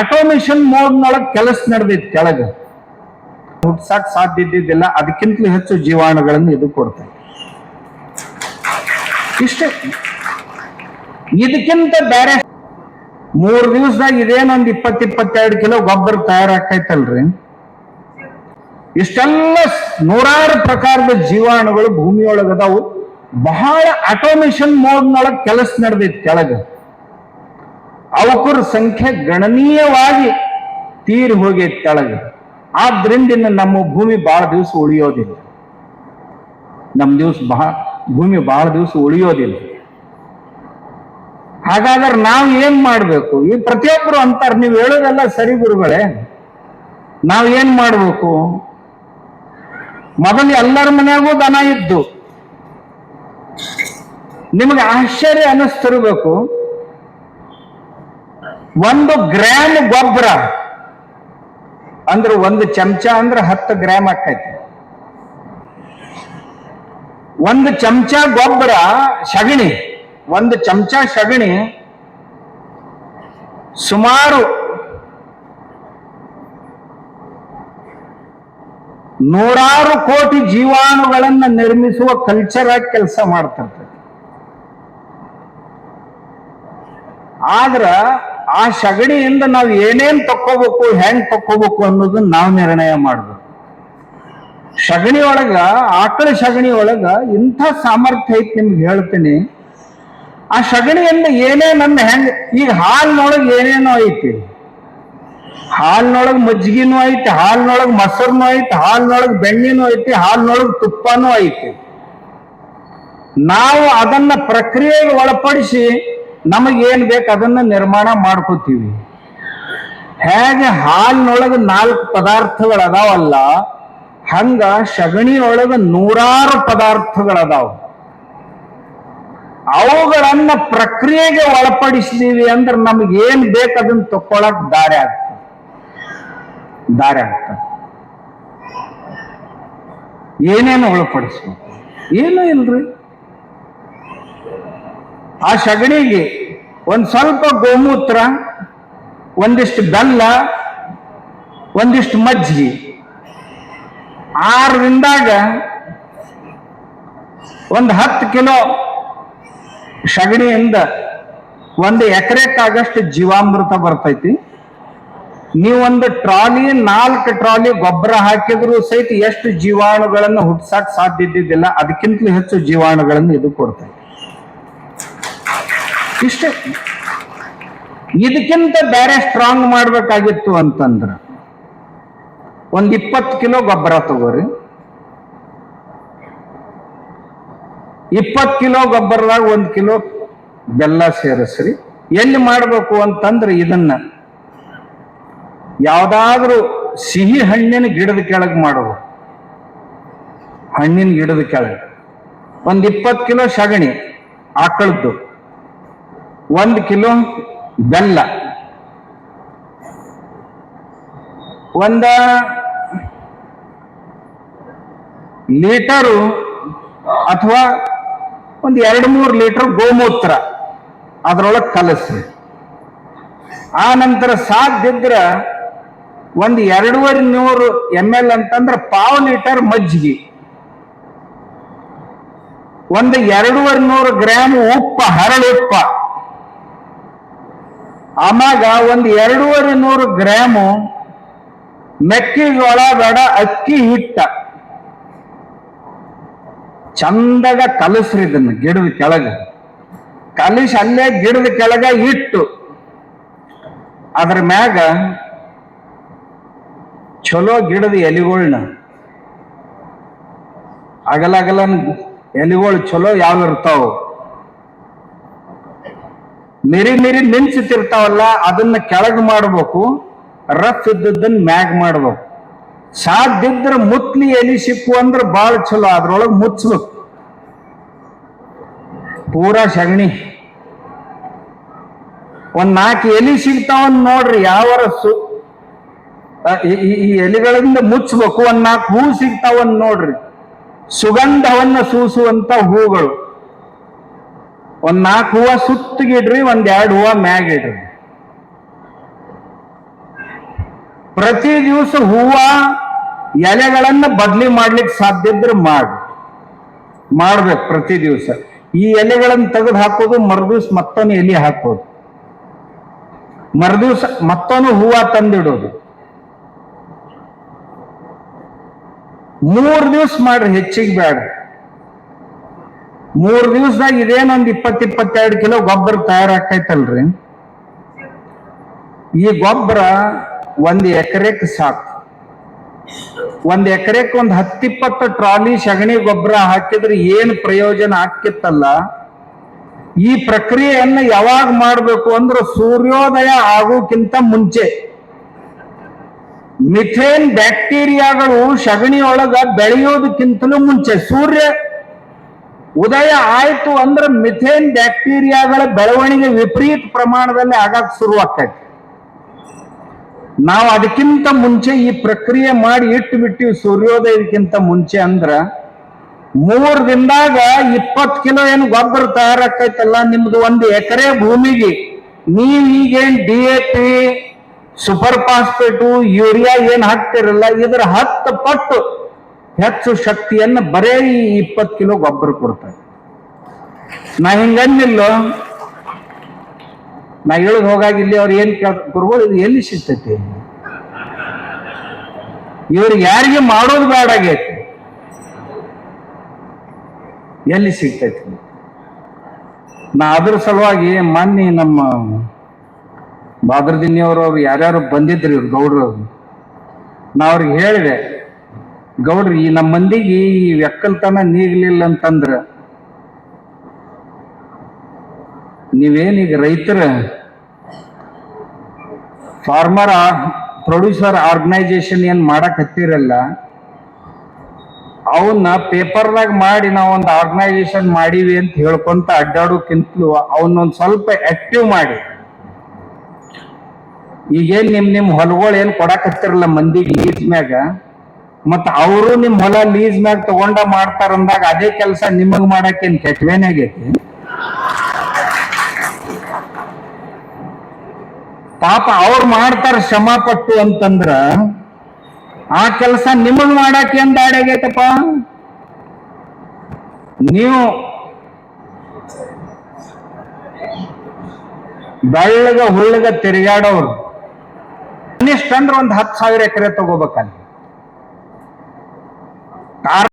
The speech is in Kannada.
ಆಟೋಮೇಷನ್ ಮೋಡ್ನೊಳಗೆ ಕೆಲಸ ನಡೆದೈತಿ ಕೆಳಗ. ಹುಟ್ಟಿಸಕ್ ಸಾಧ್ಯ ಇದ್ದಿದ್ದಿಲ್ಲ, ಅದಕ್ಕಿಂತಲೂ ಹೆಚ್ಚು ಜೀವಾಣುಗಳನ್ನು ಇದು ಕೊಡ್ತಾರೆ ಇಷ್ಟೇ. ಇದಕ್ಕಿಂತ ಬೇರೆ ಮೂರು ದಿವಸದಾಗ ಇದೇನೊಂದ್ ಇಪ್ಪತ್ ಇಪ್ಪತ್ತೆರಡು ಕಿಲೋ ಗೊಬ್ಬರ ತಯಾರಾಕೈತಲ್ರಿ ಇಷ್ಟೆಲ್ಲ ನೂರಾರು ಪ್ರಕಾರದ ಜೀವಾಣುಗಳು ಭೂಮಿಯೊಳಗದಾವು. ಬಹಳ ಆಟೋಮೇಷನ್ ಮೋಡ್ನೊಳಗೆ ಕೆಲಸ ನಡೆದೈತಿ ಕೆಳಗ. ಅವಕರ ಸಂಖ್ಯೆ ಗಣನೀಯವಾಗಿ ತೀರಿ ಹೋಗಿ ಕೆಳಗೆ. ಆದ್ರಿಂದ ಇನ್ನು ನಮ್ಮ ಭೂಮಿ ಬಹಳ ದಿವಸ ಉಳಿಯೋದಿಲ್ಲ. ನಮ್ಮ ದಿವಸ ಬಹಳ ಭೂಮಿ ಬಹಳ ದಿವಸ ಉಳಿಯೋದಿಲ್ಲ. ಹಾಗಾದ್ರೆ ನಾವು ಏನ್ ಮಾಡ್ಬೇಕು? ಈ ಪ್ರತಿಯೊಬ್ಬರು ಅಂತಾರೆ, ನೀವು ಹೇಳೋದೆಲ್ಲ ಸರಿ ಗುರುಗಳೇ. ನಾವು ಏನ್ ಮಾಡ್ಬೇಕು? ಮೊದಲು ಎಲ್ಲರ ಮನೆಯಾಗೂ ದನ ಇದ್ದು. ನಿಮಗೆ ಆಶ್ಚರ್ಯ ಅನಿಸ್ತಿರ್ಬೇಕು. ಒಂದು ಗ್ರಾಮ್ ಗೊಬ್ಬರ ಅಂದ್ರೆ ಒಂದು ಚಮಚ ಅಂದ್ರೆ ಹತ್ತು ಗ್ರಾಮ್ ಆಕೈತಿ ಒಂದು ಚಮಚ ಗೊಬ್ಬರ ಸಗಣಿ, ಒಂದು ಚಮಚ ಸಗಣಿ ಸುಮಾರು ನೂರಾರು ಕೋಟಿ ಜೀವಾಣುಗಳನ್ನ ನಿರ್ಮಿಸುವ ಕಲ್ಚರ್ ಆಗಿ ಕೆಲಸ ಮಾಡ್ತಿರ್ತದೆ ಆದ್ರ ಆ ಸಗಣಿಯಿಂದ ನಾವು ಏನೇನ್ ತಕ್ಕೋಬೇಕು, ಹೆಂಗ್ ತಕ್ಕೋಬೇಕು ಅನ್ನೋದನ್ನ ನಾವು ನಿರ್ಣಯ ಮಾಡ್ಬೇಕು. ಸಗಣಿ ಒಳಗ, ಆಕಳ ಸಗಣಿ ಒಳಗ ಇಂಥ ಸಾಮರ್ಥ್ಯ ಐತಿ ನಿಮ್ಗೆ ಹೇಳ್ತೀನಿ. ಆ ಸಗಣಿಯಿಂದ ಏನೇನನ್ನ ಹೆಂಗ್, ಈಗ ಹಾಲಿನೊಳಗೆ ಏನೇನೋ ಐತಿ. ಹಾಲಿನೊಳಗೆ ಮಜ್ಜಿಗೆನೂ ಐತಿ, ಹಾಲಿನೊಳಗೆ ಮೊಸರ್ನೂ ಐತಿ, ಹಾಲಿನೊಳಗೆ ಬೆಣ್ಣೆನೂ ಐತಿ, ಹಾಲಿನೊಳಗೆ ತುಪ್ಪನೂ ಐತಿ. ನಾವು ಅದನ್ನ ಪ್ರಕ್ರಿಯೆಗೆ ಒಳಪಡಿಸಿ ನಮಗೇನ್ ಬೇಕು ಅದನ್ನ ನಿರ್ಮಾಣ ಮಾಡ್ಕೋತೀವಿ. ಹೇಗೆ ಹಾಲಿನೊಳಗೆ ನಾಲ್ಕು ಪದಾರ್ಥಗಳು ಅದಾವಲ್ಲ ಹಂಗ ಸಗಣಿಯೊಳಗ ನೂರಾರು ಪದಾರ್ಥಗಳದಾವ. ಅವುಗಳನ್ನ ಪ್ರಕ್ರಿಯೆಗೆ ಒಳಪಡಿಸಿದೀವಿ ಅಂದ್ರೆ ನಮ್ಗೆ ಏನ್ ಬೇಕು ಅದನ್ನ ತಕ್ಕೊಳಕ್ ದಾರಿ ಆಗ್ತದೆ ದಾರಿ ಆಗ್ತದೆ ಏನೇನು ಒಳಪಡಿಸ್ಬೇಕು? ಏನೂ ಇಲ್ರಿ. ಆ ಸಗಣಿಗೆ ಒಂದು ಸ್ವಲ್ಪ ಗೋಮೂತ್ರ, ಒಂದಿಷ್ಟು ಬೆಲ್ಲ, ಒಂದಿಷ್ಟು ಮಜ್ಜಿಗೆ. ಆರರಿಂದಾಗ ಒಂದು ಹತ್ತು ಕಿಲೋ ಸಗಣಿಯಿಂದ ಒಂದು ಎಕರೆಕ್ಕಾಗಷ್ಟು ಜೀವಾಮೃತ ಬರ್ತೈತಿ. ನೀವೊಂದು ಟ್ರಾಲಿ, ನಾಲ್ಕು ಟ್ರಾಲಿ ಗೊಬ್ಬರ ಹಾಕಿದ್ರು ಸಹಿತ ಎಷ್ಟು ಜೀವಾಣುಗಳನ್ನು ಹುಟ್ಸಕ್ ಸಾಧ್ಯ ಇದ್ದಿದ್ದಿಲ್ಲ, ಅದಕ್ಕಿಂತಲೂ ಹೆಚ್ಚು ಜೀವಾಣುಗಳನ್ನು ಇದು ಕೊಡ್ತೈತಿ. ಇಷ್ಟೇ. ಇದಕ್ಕಿಂತ ಬೇರೆ ಸ್ಟ್ರಾಂಗ್ ಮಾಡ್ಬೇಕಾಗಿತ್ತು ಅಂತಂದ್ರ ಒಂದ್ ಇಪ್ಪತ್ತು ಕಿಲೋ ಗೊಬ್ಬರ ತಗೋರಿ. ಇಪ್ಪತ್ತು ಕಿಲೋ ಗೊಬ್ಬರದಾಗ ಒಂದು ಕಿಲೋ ಬೆಲ್ಲ ಸೇರಿಸ್ರಿ. ಎಲ್ಲಿ ಮಾಡಬೇಕು ಅಂತಂದ್ರೆ ಇದನ್ನ ಯಾವ್ದಾದ್ರೂ ಸಿಹಿ ಹಣ್ಣಿನ ಗಿಡದ ಕೆಳಗೆ ಮಾಡಬೇಕು ಹಣ್ಣಿನ ಗಿಡದ ಕೆಳಗೆ. ಒಂದು ಇಪ್ಪತ್ತು ಕಿಲೋ ಸಗಣಿ ಆಕಳದ್ದು ಒಂದು ಕಿಲೋ ಬೆಲ್ಲ. ಒಂದ ಲೀಟರು ಅಥವಾ ಒಂದು ಎರಡು ಮೂರು ಲೀಟರ್ ಗೋಮೂತ್ರ ಅದ್ರೊಳಗೆ ಕಲಸಿ ಆ ನಂತರ ಸಾಧ್ಯದ್ರ ಒಂದು ಎರಡೂವರೆ ನೂರು ಎಂ ಎಲ್ ಅಂತಂದ್ರೆ ಪಾವು ಲೀಟರ್ ಮಜ್ಜಿಗೆ ಒಂದು ಎರಡೂವರೆ ನೂರು ಗ್ರಾಮ್ ಉಪ್ಪ ಹರಳು ಉಪ್ಪ ಆಮ್ಯಾಗ ಒಂದು ಎರಡೂವರೆ ನೂರು ಗ್ರಾಮು ಮೆಕ್ಕೆಜೋಳ ಬೇಡ ಅಕ್ಕಿ ಹಿಟ್ಟ. ಚಂದಾಗ ಕಲಸ್ರಿ ಇದನ್ನ ಗಿಡದ ಕೆಳಗ. ಕಲಿಸಿ ಅಲ್ಲೇ ಗಿಡದ ಕೆಳಗ ಇಟ್ಟು, ಅದ್ರ ಮ್ಯಾಗ ಚಲೋ ಗಿಡದ ಎಲೆಗಳ್ನ. ಅಗಲ ಅಗಲ ಎಲೆಗಳು ಚಲೋ ಯಾವ ಇರ್ತಾವ? ಮಿರಿ ಮಿರಿ ಮಿಂಚುತ್ತಿರ್ತಾವಲ್ಲ ಅದನ್ನ ಕೆಳಗೆ ಮಾಡ್ಬೇಕು, ರಫ್ ಇದ್ದದ್ದನ್ನ ಮ್ಯಾಗ್ ಮಾಡ್ಬೇಕು. ಸಾಧ್ಯ ಇದ್ರ ಮುತ್ಲಿ ಎಲಿ ಸಿಕ್ಕು ಅಂದ್ರೆ ಭಾಳ ಚಲೋ, ಅದ್ರೊಳಗೆ ಮುಚ್ಚಬೇಕು ಪೂರಾ ಸಗಣಿ. ಒಂದ್ ನಾಲ್ಕು ಎಲಿ ಸಿಗ್ತಾವನ್ ನೋಡ್ರಿ ಯಾವ ರಸ್ಸು ಈ ಎಲಿಗಳಿಂದ ಮುಚ್ಚಬೇಕು ಒಂದ್ ನಾಲ್ಕು ಹೂ ಸಿಗ್ತಾವನ್ ನೋಡ್ರಿ. ಸುಗಂಧವನ್ನ ಸೂಸುವಂತ ಹೂಗಳು. ಒಂದ್ ನಾಲ್ಕು ಹೂವ ಸುತ್ತಿಗಿಡ್ರಿ ಒಂದ್ ಎರಡು ಹೂವ ಮ್ಯಾಗ್ ಇಡ್ರಿ. ಪ್ರತಿ ದಿವಸ ಹೂವ ಎಲೆಗಳನ್ನ ಬದಲಿ ಮಾಡ್ಲಿಕ್ಕೆ ಸಾಧ್ಯ ಇದ್ರೆ ಮಾಡಿ. ಮಾಡ್ಬೇಕು ಪ್ರತಿ ದಿವಸ. ಈ ಎಲೆಗಳನ್ನು ತೆಗೆದು ಹಾಕೋದು ಮರುದಿವ್ಸ ಮತ್ತೊಂದು ಎಲೆ ಹಾಕೋದು. ಮರುದಿವ್ಸ ಮತ್ತೊಂದು ಹೂವ ತಂದಿಡೋದು. ಮೂರು ದಿವ್ಸ ಮಾಡ್ರಿ, ಹೆಚ್ಚಿಗೆ ಬೇಡ ಮೂರ್ ದಿವಸದಾಗ ಇದೇನೊಂದ್ ಇಪ್ಪತ್ ಇಪ್ಪತ್ತೆರಡು ಕಿಲೋ ಗೊಬ್ಬರ ತಯಾರಾಕೈತಲ್ರಿ? ಈ ಗೊಬ್ಬರ ಒಂದ್ ಎಕರೆಕ್ ಸಾಕು. ಒಂದ್ ಎಕರೆಕ್ ಒಂದ್ ಹತ್ತಿಪ್ಪತ್ತು ಟ್ರಾಲಿ ಸಗಣಿ ಗೊಬ್ಬರ ಹಾಕಿದ್ರೆ ಏನ್ ಪ್ರಯೋಜನ ಆಕ್ಕಿತ್ತಲ್ಲ ಈ ಪ್ರಕ್ರಿಯೆಯನ್ನು ಯಾವಾಗ ಮಾಡಬೇಕು ಅಂದ್ರೆ ಸೂರ್ಯೋದಯ ಆಗೋಕ್ಕಿಂತ ಮುಂಚೆ. ಮಿಥೇನ್ ಬ್ಯಾಕ್ಟೀರಿಯಾಗಳು ಸಗಣಿಯೊಳಗ ಬೆಳೆಯೋದಕ್ಕಿಂತಲೂ ಮುಂಚೆ. ಸೂರ್ಯ ಉದಯ ಆಯ್ತು ಅಂದ್ರೆ ಮಿಥೇನ್ ಬ್ಯಾಕ್ಟೀರಿಯಾಗಳ ಬೆಳವಣಿಗೆ ವಿಪರೀತ ಪ್ರಮಾಣದಲ್ಲಿ ಆಗಕ್ಕೆ ಶುರು ನಾವು ಅದಕ್ಕಿಂತ ಮುಂಚೆ ಈ ಪ್ರಕ್ರಿಯೆ ಮಾಡಿ ಇಟ್ಟು ಬಿಟ್ಟಿವಿ ಸೂರ್ಯೋದಯಕ್ಕಿಂತ ಮುಂಚೆ ಅಂದ್ರ ಮೂರ್ ದಿನದಾಗ ಇಪ್ಪತ್ತು ಕಿಲೋ ಏನು ಗೊಬ್ಬರ ತಯಾರಾಕೈತಲ್ಲ ನಿಮ್ದು ಒಂದು ಎಕರೆ ಭೂಮಿಗೆ. ನೀವ್ ಈಗೇನ್ D A P super phosphate urea ಏನ್ ಹಾಕ್ತಿರಲ್ಲ, ಇದ್ರ ಹತ್ತು ಪಟ್ಟು ಹೆಚ್ಚು ಶಕ್ತಿಯನ್ನ ಬರೇ ಈ ಇಪ್ಪತ್ತು ಕಿಲೋ ಗೊಬ್ಬರ ಕೊಡ್ತಾರೆ. ನಾ ಹಿಂಗನ್ನಿಲ್ಲೋ ನಾ ಇಳಿದು ಹೋಗಾಗಿ ಇಲ್ಲಿ ಅವ್ರು ಏನ್ ಕೇಳ್ಕೊಡ್ಬೋದು ಇದು ಎಲ್ಲಿ ಸಿಗ್ತೈತಿ? ಇವ್ರಿಗೆ ಯಾರಿಗೆ ಮಾಡೋದು ಬೇಡಾಗೈತಿ ಎಲ್ಲಿ ಸಿಗ್ತೈತಿ? ನಾ ಅದ್ರ ಸಲುವಾಗಿ ಮೊನ್ನೆ ನಮ್ಮ ಬಾದ್ರದಿನ್ನಿಯವರು ಅವ್ರು ಯಾರ್ಯಾರು ಬಂದಿದ್ರು ಇವ್ರು ಗೌಡ್ರವ್ರು ನಾ ಅವ್ರಿಗೆ ಹೇಳಿದೆ ಗೌಡ್ರಿ ನಮ್ಮ ಮಂದಿಗೆ ಈ ಒಕ್ಕಲ್ತನ ನೀಗ್ಲಿಲ್ಲ ಅಂತಂದ್ರ ನೀವೇನೀಗ ರೈತರ ಫಾರ್ಮರ್ ಪ್ರೊಡ್ಯೂಸರ್ ಆರ್ಗನೈಸೇಷನ್ ಏನ್ ಮಾಡಕ್ ಹತ್ತಿರಲ್ಲ ಅವನ್ನ ಪೇಪರ್ದಾಗ ಮಾಡಿ ನಾವೊಂದು ಆರ್ಗನೈಜೇಷನ್ ಮಾಡೀವಿ ಅಂತ ಹೇಳ್ಕೊಂತ ಅಡ್ಡಾಡೋಕ್ಕಿಂತಲೂ ಅವನ್ನೊಂದ್ ಸ್ವಲ್ಪ ಆಕ್ಟಿವ್ ಮಾಡಿ. ಈಗೇನು ನಿಮ್ಮ ನಿಮ್ಮ ಹೊಲಗಳು ಏನು ಕೊಡಕತ್ತಿರಲ್ಲ ಮಂದಿಗೆ ಲೀಸ್ ಮ್ಯಾಗ? ಮತ್ತ ಅವರು ನಿಮ್ ಹೊಲ ಲೀಸ್ ಮ್ಯಾಗ ತಗೊಂಡ ಮಾಡ್ತಾರ ಅಂದಾಗ ಅದೇ ಕೆಲಸ ನಿಮಗ್ ಮಾಡಕ್ಕೇನ್ ಕೆಟ್ಟವೇನಾಗೈತಿ ಪಾಪ ಅವ್ರು ಮಾಡ್ತಾರ ಶ್ರಮ ಪಟ್ಟು ಅಂತಂದ್ರ ಆ ಕೆಲಸ ನಿಮಗ್ ಮಾಡಕ್ ಏನ್ ದಾಡಾಗೈತಪ್ಪ ನೀವು ಬೆಳ್ಳಗ ಹುಳ್ಳಗ ತಿರುಗಾಡೋರು ಕನಿಷ್ಠ ಅಂದ್ರೆ ಒಂದ್ ಹತ್ತು ಸಾವಿರ ಎಕರೆ ತಗೋಬೇಕಲ್ಲಿ. matar.